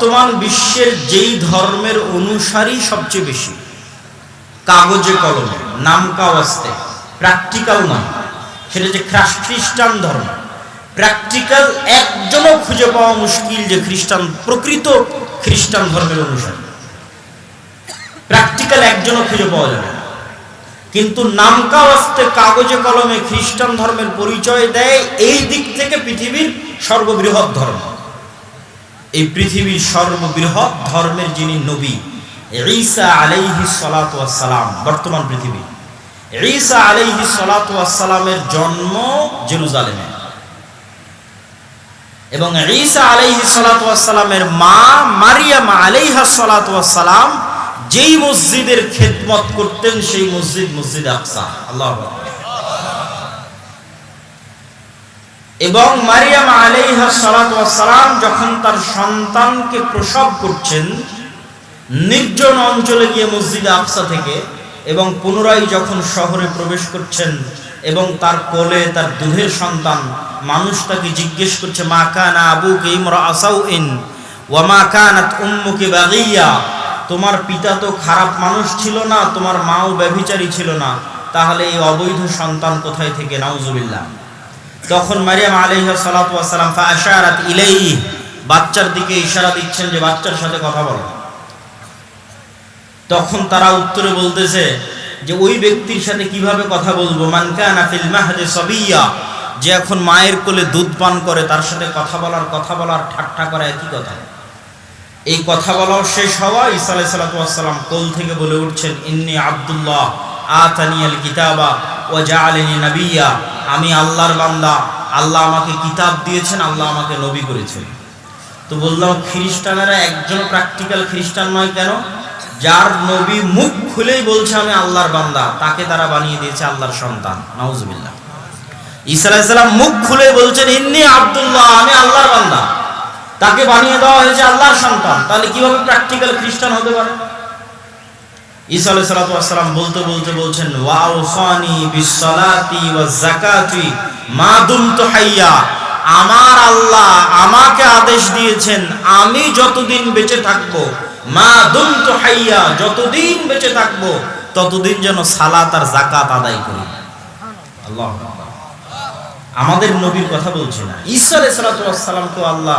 বর্তমান বিশ্বের যেই ধর্মের অনুসারী সবচেয়ে বেশি? কাগজে কলমে নাম কাওয়াস্তে প্র্যাকটিক্যাল নয়। সেটা যে খ্রাস- খ্রিস্টান ধর্ম। প্র্যাকটিক্যাল একজনও খুঁজে পাওয়া মুশকিল যে খ্রিস্টান, প্রকৃত খ্রিস্টান ধর্মের অনুসারী। প্র্যাকটিক্যাল একজনও খুঁজে পাওয়া যাবে। কিন্তু নামকাওয়াস্তে, কাগজে কলমে খ্রিস্টান ধর্মের পরিচয় দেয় এই দিক থেকে পৃথিবীর সর্ববৃহৎ ধর্ম। এই পৃথিবীর সর্ববৃহৎ ধর্মের যিনি নবী, ঈসা আলাইহি সালাম বর্তমান পৃথিবী। ঈসা আলাইহি সালামের জন্ম জেরুজালেমে। এবং ঈসা আলাইহি সালামের মা মারিয়াম আলাইহা সালাম যেই মসজিদের খেদমত করতেন, সেই মসজিদ মসজিদ আকসা। আল্লাহ এবং মারিয়াম আলাইহা সালাম যখন তার সন্তানকে প্রসব করছেন, নির্জন অঞ্চলে গিয়ে মসজিদ আফসা থেকে এবং পুনরায় যখন শহরে প্রবেশ করছেন এবং তার কোলে তার দুধের সন্তান, মানুষ তাকে জিজ্ঞেস করছে, মা কানা আবুকে ইমরা আসাউ ইন ওয়া মা কানাত উম্মুকে বাগিয়া? তোমার পিতা তো খারাপ মানুষ ছিল না, তোমার মাও ব্যভিচারী ছিল না। তাহলে এই অবৈধ সন্তান কোথায় থেকে? নাউজুবিল্লাহ। তখন মারিয়াম আলাইহা সালাতু ওয়াসালাম ফাআশারাত ইলাইহি, বাচ্চার দিকে ইশারা দিচ্ছেন যে বাচ্চার সাথে কথা বলো। তখন তারা উত্তরে বলতেছে যে ওই ব্যক্তির সাথে কীভাবে কথা বলব? যে এখন মায়ের কোলে দুধ পান করে, তার সাথে কথা বলার কথা বলার ঠাট্টা করা একই কথা। এই কথা বলাও শেষ হওয়া ঈসা আলাইহিস সালাম কোল থেকে বলে উঠছেন, ইন্নি আব্দুল্লাহ আতানিয়াল কিতাবা ওয়া জাআলানি নাবিয়্যা আমি আল্লাহর বান্দা, আল্লাহ আমাকে কিতাব দিয়েছেন, আল্লাহ আমাকে নবী করেছেন। তো বললাম, খ্রিস্টানেরা একজন প্র্যাকটিক্যাল খ্রিস্টান নয় কেন? যার নবী মুখ খুলেই বলছে, আমি আল্লাহর বান্দা। তাকে তারা বানিয়ে দিয়েছে আল্লাহর সন্তান। নাউজুবিল্লাহ। ঈসা আলাইহিস সালাম মুখ খুলে বলছেন, ইন্নি আব্দুল্লাহ, আমি আল্লাহর বান্দা। তাকে বানিয়ে দেওয়া হয়েছে আল্লাহর সন্তান। তাহলে কীভাবে প্র্যাকটিক্যাল খ্রিস্টান হতে পারে? আমার আল্লাহ আমাকে আদেশ দিয়েছেন, আমি যতদিন বেঁচে থাকব, মা দুমতু হাইয়া, যতদিন বেঁচে থাকব, ততদিন যেন সালাত আর যাকাত আদায় করি। আল্লাহ আমাদের নবীর কথা বলছি না। আলাইহিস সালাতু ওয়াসসালামকে আল্লাহ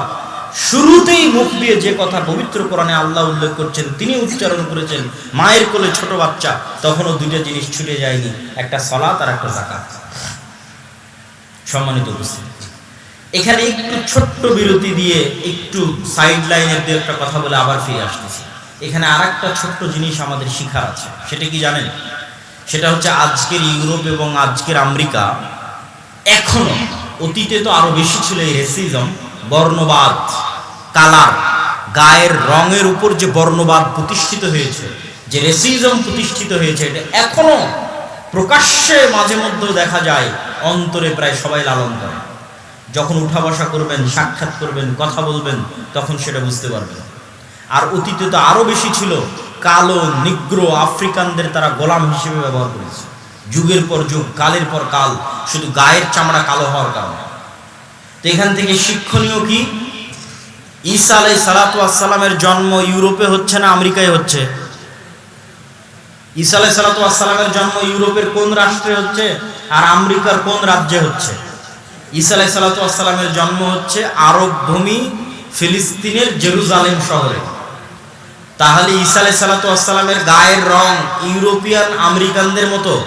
শুরুতেই মুখ দিয়ে যে কথা পবিত্র কোরআনে আল্লাহ উল্লেখ করছেন, তিনি উচ্চারণ করেছেন, মায়ের কোলে ছোট বাচ্চা, তখনও দুইটা জিনিস ছুটে যায়নি, একটা সলাত আর একটা জাকাত সম্মানিত উপস্থিতি। এখানে একটু ছোট্ট বিরতি দিয়ে একটু সাইড লাইনের দিয়ে একটা কথা বলে আবার ফিরে আসতেছি। এখানে আর একটা ছোট্ট জিনিস আমাদের শিখার আছে, সেটা কি জানেন? সেটা হচ্ছে আজকের ইউরোপ এবং আজকের আমেরিকা, এখনও অতীতে তো আরও বেশি ছিল এই রেসিজম বর্ণবাদ, কালার, গায়ের রঙের উপর যে বর্ণবাদ প্রতিষ্ঠিত হয়েছে, যে রেসিজম প্রতিষ্ঠিত হয়েছে, এটা এখনও প্রকাশ্যে মাঝে মধ্যেও দেখা যায়, অন্তরে প্রায় সবাই লালন করে। যখন উঠা বসা করবেন, সাক্ষাৎ করবেন, কথা বলবেন, তখন সেটা বুঝতে পারবেন। আর অতীতে তো আরও বেশি ছিল, কালো, নিগ্র আফ্রিকানদের তারা গোলাম হিসেবে ব্যবহার করেছে। যুগের পর যুগ, কালের পর কাল, শুধু গায়ের চামড়া কালো হওয়ার কারণে। এখান থেকে শিক্ষণীয় কি? ঈসা আলাই সালাতামের জন্ম ইউরোপে হচ্ছে না আমেরিকায় হচ্ছে? ঈসা আলাই সালাতামের জন্ম ইউরোপের কোন রাষ্ট্রে হচ্ছে আর আমেরিকার কোন রাজ্যে হচ্ছে? ঈসা আলাই সালাতামের জন্ম হচ্ছে আরব ভূমি ফিলিস্তিনের জেরুজালেম শহরে। তাহলে ঈসা আলাই সালাতামের গায়ের রং ইউরোপিয়ান আমেরিকানদের মতো?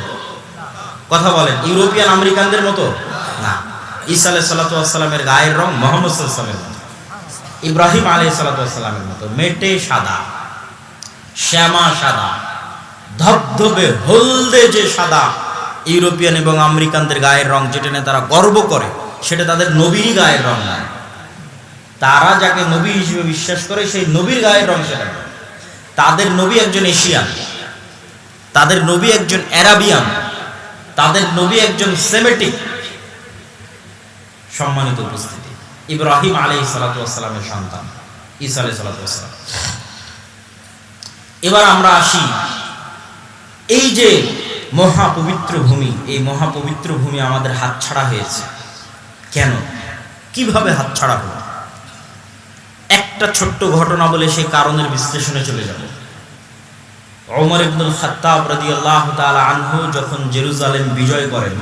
কথা বলেন, ইউরোপিয়ান আমেরিকানদের মতো? না। ঈসা আলাই সালাতামের গায়ের রং মোহাম্মদ সাল্লামের মতো। ইব্রাহিম আলাই সালাতামের মতো। মেটে সাদা, শ্যামা সাদা, ধবধবে হলদে যে সাদা ইউরোপিয়ান এবং আমেরিকানদের গায়ের রং যেটা নিয়ে তারা গর্ব করে, সেটা তাদের নবীরই গায়ের রং নয়। তারা যাকে নবী হিসেবে বিশ্বাস করে, সেই নবীর গায়ের রং সেটা তাদের নবী একজন এশিয়ান, তাদের নবী একজন অ্যারাবিয়ান, তাদের নবী একজন সেমেটিক সম্মানিত উপস্থিতি। ইব্রাহিম আলী সালাতামের সন্তান, ঈসা আলাই সালাতাম এবার আমরা আসি, এই যে মহাপবিত্র ভূমি, এই মহাপবিত্র ভূমি আমাদের হাতছাড়া হয়েছে। কেন? কীভাবে হাতছাড়া হলো? একটা ছোট্ট ঘটনা বলে সেই কারণের বিশ্লেষণে চলে যাব। ওমর ইবনুল খাত্তাব রাদিয়াল্লাহু তাআলা আনহু যখন জেরুজালেম বিজয় করেন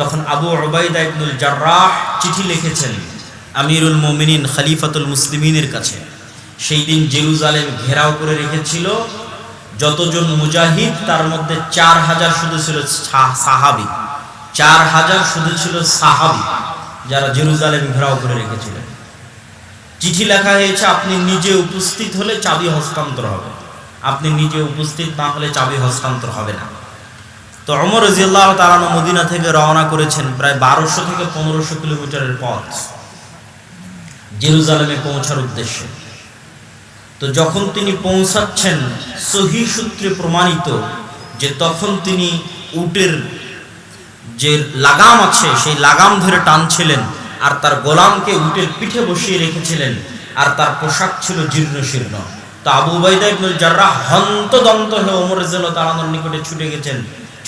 তখন আবু উবাইদা ইবনুল জাররাহ চিঠি লিখেছেন আমিরুল মুমিনিন খালিফাতুল মুসলিমিনের কাছে। সেই দিন জেরুজালেম ঘেরাও করে রেখেছিল। যতজন মুজাহিদ, তার মধ্যে চার হাজার শুধু ছিল সাহাবি। চার হাজার শুধু ছিল সাহাবি যারা জেরুজালেম ঘেরাও করে রেখেছিলেন চিঠি লেখা হয়েছে, আপনি নিজে উপস্থিত হলে চাবি হস্তান্তর হবে। আপনি নিজে উপস্থিত না হলে চাবি হস্তান্তর হবে না। তো অমর রাজিয়াল্লাহ তালানো মদিনা থেকে রওনা করেছেন প্রায় বারোশো থেকে পনেরোশো কিলোমিটারের পথ। জেরুজালেমে পৌঁছার উদ্দেশ্যে। তো যখন তিনি পৌঁছাচ্ছেন, সহি সূত্রে প্রমাণিত যে তখন তিনি উটের যে লাগাম আছে, সেই লাগাম ধরে টানছিলেন আর তার গোলামকে উটের পিঠে বসিয়ে রেখেছিলেন আর তার পোশাক ছিল জীর্ণ শীর্ণ। তো আবু বাইদা জাররাহ হন্তদন্ত হয়ে ওমর জেল তালানোর নিকটে ছুটে গেছেন।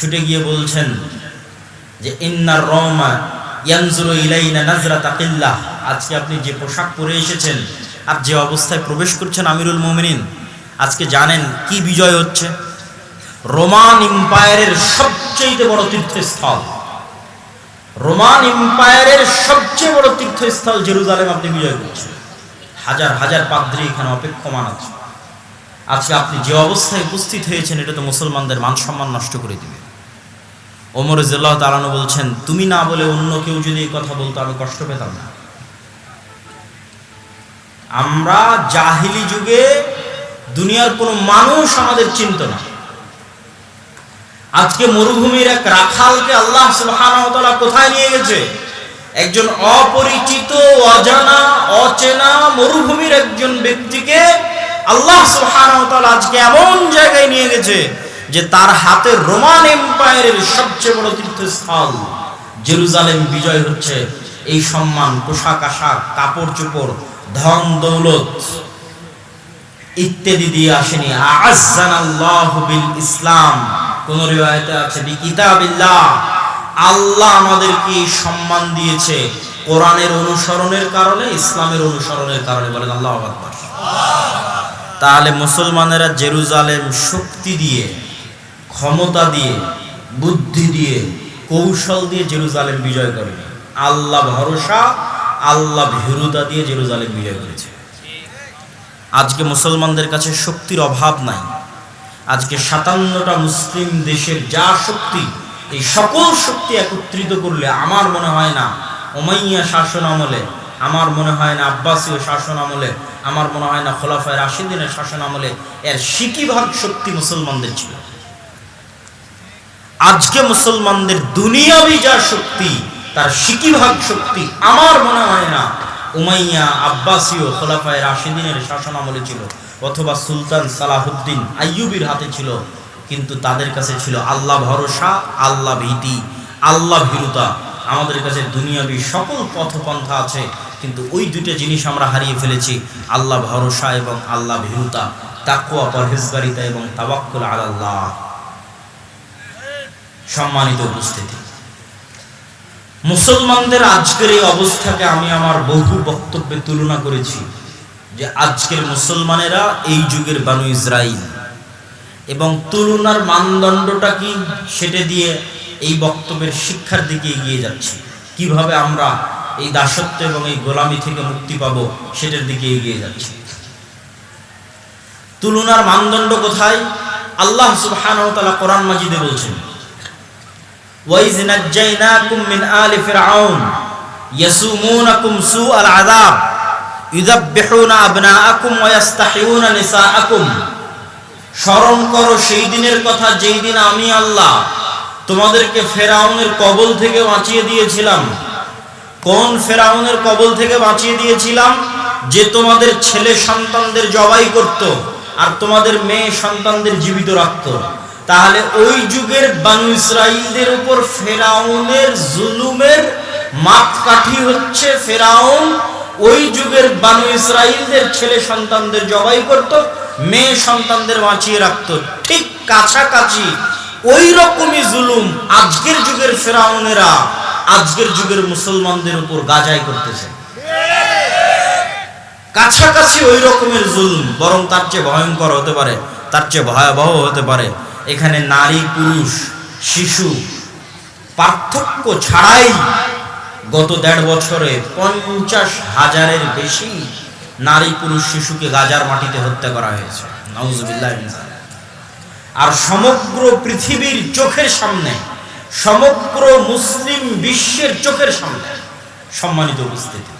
ছুটে গিয়ে বলছেন যে ইন্নার রমা ইয়ানজুরু ইলাইনা নাজরাতা কিল্লাহ আজকে আপনি যে পোশাক পরে এসেছেন, আর যে অবস্থায় প্রবেশ করছেন আমিরুল মুমিনিন, আজকে জানেন কি বিজয় হচ্ছে? রোমান এম্পায়ারের সবচেয়ে বড় তীর্থস্থল। রোমান এম্পায়ারের সবচেয়ে বড় তীর্থস্থল জেরুজালেম আপনি বিজয় করছেন। হাজার হাজার পাদ্রী এখানে অপেক্ষমান আছে। আজকে আপনি যে অবস্থায় উপস্থিত হয়েছেন, এটা তো মুসলমানদের মান সম্মান নষ্ট করে দিবে। ওমর জিল্লাহ তালানো বলছেন, তুমি না বলে অন্য কেউ যদি এই কথা বলতো, আমি কষ্ট পেতাম না। আমরা জাহিলি যুগে দুনিয়ার কোনো মানুষ আমাদের চিনত না। আজকে মরুভূমির এক রাখালকে আল্লাহ সুবহানাহু কোথায় নিয়ে গেছে? একজন অপরিচিত, অজানা, অচেনা মরুভূমির একজন ব্যক্তিকে আল্লাহ সুবহানাহু আজকে এমন জায়গায় নিয়ে গেছে যে তার হাতে রোমান এম্পায়ারের সবচেয়ে বড় তীর্থস্থল জেরুজালেম বিজয় হচ্ছে এই সম্মান, পোশাক আশাক, কাপড় চোপড়, ধন দৌলত ইত্যাদি দিয়ে আসেনি। আযানাল্লাহু বিল ইসলাম। কোন রিওয়ায়েতে আছে বি আল্লাহ আমাদেরকে সম্মান দিয়েছে কোরআনের অনুসরণের কারণে, ইসলামের অনুসরণের কারণে বলেন আল্লাহু তাহলে মুসলমানেরা জেরুজালেম শক্তি দিয়ে ক্ষমতা দিয়ে, বুদ্ধি দিয়ে, কৌশল দিয়ে জেরুজালেম বিজয় করেনি আল্লাহ ভরসা, আল্লাহ ভীরুতা দিয়ে জেরুজালেম বিজয় করেছে। আজকে মুসলমানদের কাছে শক্তির অভাব নাই। আজকে সাতান্নটা মুসলিম দেশের যা শক্তি, এই সকল শক্তি একত্রিত করলে আমার মনে হয় না ওমাইয়া শাসন আমলে, আমার মনে হয় না আব্বাসীয় শাসন আমলে, আমার মনে হয় না খোলাফায় রাশিদিনের শাসন আমলে এর সিকিভাগ শক্তি মুসলমানদের ছিল। আজকে মুসলমানদের দুনিয়াবি যা শক্তি, তার সিকিভাগ শক্তি, আমার মনে হয় না উমাইয়া আব্বাসীয় খোলাফায় রাশিদিনের শাসন আমলে ছিল, অথবা সুলতান সালাহুদ্দিন আইয়ুবির হাতে ছিল, কিন্তু তাদের কাছে ছিল আল্লাহ ভরসা, আল্লাহ ভীতি, আল্লাহ ভীরুতা। আমাদের কাছে দুনিয়াবি সকল পথপন্থা আছে, কিন্তু ওই দুটো জিনিস আমরা হারিয়ে ফেলেছি, আল্লাহ ভরসা এবং আল্লাহ ভীরুতা। তাকুয়া পরহেজগারিতা এবং তাবাক্কুল আলাল্লাহ। সম্মানিত উপস্থিতি। মুসলমানদের আজকের এই অবস্থাকে আমি আমার বহু বক্তব্যে তুলনা করেছি যে আজকের মুসলমানেরা এই যুগের বানু ইসরাইল। এবং তুলনার মানদণ্ডটা কি সেটা দিয়ে এই বক্তব্যের শিক্ষার দিকে এগিয়ে যাচ্ছি। কীভাবে আমরা এই দাসত্ব এবং এই গোলামি থেকে মুক্তি পাব সেটার দিকে এগিয়ে যাচ্ছি। তুলনার মানদণ্ড কোথায়? আল্লাহ সুবহানাহু ওয়া তাআলা কোরআন মাজিদে বলছেন وَإِذْ نَجَّيْنَاكُمْ مِنْ آلِ فِرْعَوْنَ يَسُومُونَكُمْ سُوءَ الْعَذَابِ يُذَبِّحُونَ أَبْنَاءَكُمْ وَيَسْتَحْيُونَ نِسَاءَكُمْ স্মরণ করো সেই দিনের কথা যেই দিন আমি আল্লাহ তোমাদেরকে ফেরাউনের কবল থেকে বাঁচিয়ে দিয়েছিলাম কোন ফেরাউনের কবল থেকে বাঁচিয়ে দিয়েছিলাম যে তোমাদের ছেলে সন্তানদের জবাই করত আর তোমাদের মেয়ে সন্তানদের জীবিত রাখতো তাহলে ওই যুগের বানু ইসরাইলদের উপর ফেরাউনের জুলুমের মাপকাঠি হচ্ছে ফেরাউন। ওই যুগের বানু ইসরাইলদের ছেলে সন্তানদের জবাই করত, মেয়ে সন্তানদের বাঁচিয়ে রাখত। ঠিক কাছাকাছি ওই রকমই জুলুম আজকের যুগের ফেরাউনেরা আজকের যুগের মুসলমানদের উপর গাজাই করতেছে। কাছাকাছি ওই রকমের জুলুম, বরং তার চেয়ে ভয়ঙ্কর হতে পারে, তার চেয়ে ভয়াবহ হতে পারে। এখানে নারী, পুরুষ, শিশু, পার্থক্য ছাড়াই গত দেড় বছরে পঞ্চাশ হাজারের বেশি নারী, পুরুষ, শিশুকে গাজার মাটিতে হত্যা করা হয়েছে। আর সমগ্র পৃথিবীর চোখের সামনে, সমগ্র মুসলিম বিশ্বের চোখের সামনে সম্মানিত উপস্থিতি।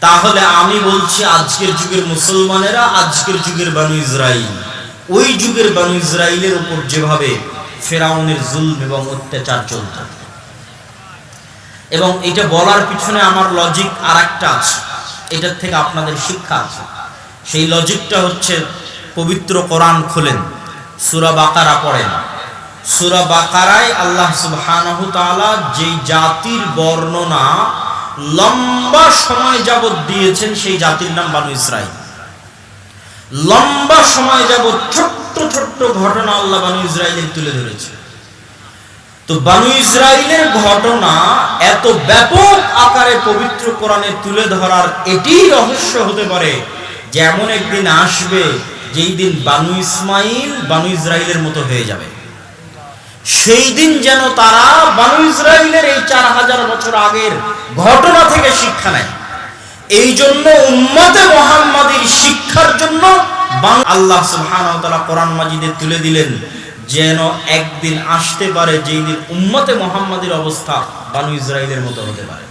তাহলে আমি বলছি, আজকের যুগের মুসলমানেরা, আজকের যুগের বানু ইসরাইল ওই যুগের বানু ইসরাইলের উপর যেভাবে ফেরাউনের জুলম এবং অত্যাচার চলত। এবং এটা বলার পিছনে আমার লজিক আর একটা আছে, এটার থেকে আপনাদের শিক্ষা আছে। সেই লজিকটা হচ্ছে পবিত্র কোরআন খোলেন, সুরা বাকারা পড়েন। সুরা বাকারায় আল্লাহ সুবহানাহু তাআলা যেই জাতির বর্ণনা লম্বা সময় যাবত দিয়েছেন, সেই জাতির নাম বানু ইসরাইল। লম্বা সময় যাবত ছোট্ট ছোট্ট ঘটনা আল্লাহ বানু ইসরাইলের তুলে ধরেছে। তো বানু ইসরাইলের ঘটনা এত ব্যাপক আকারে পবিত্র কোরআনে তুলে ধরার এটি রহস্য হতে পারে যে এমন একদিন আসবে যেই দিন বানু ইসমাইল বানু ইসরাইলের মতো হয়ে যাবে। সেই দিন যেন তারা বানু ইসরাইলের এই চার হাজার বছর আগের ঘটনা থেকে শিক্ষা নেয়। এই জন্য উম্মতে মোহাম্মদের শিক্ষার জন্য আল্লাহ সুবহানাহু ওয়া তাআলা কোরআন মাজিদে তুলে দিলেন, যেন একদিন আসতে পারে যেই দিন উম্মতে মোহাম্মদের অবস্থা বানু ইসরায়েলের মতো হতে পারে।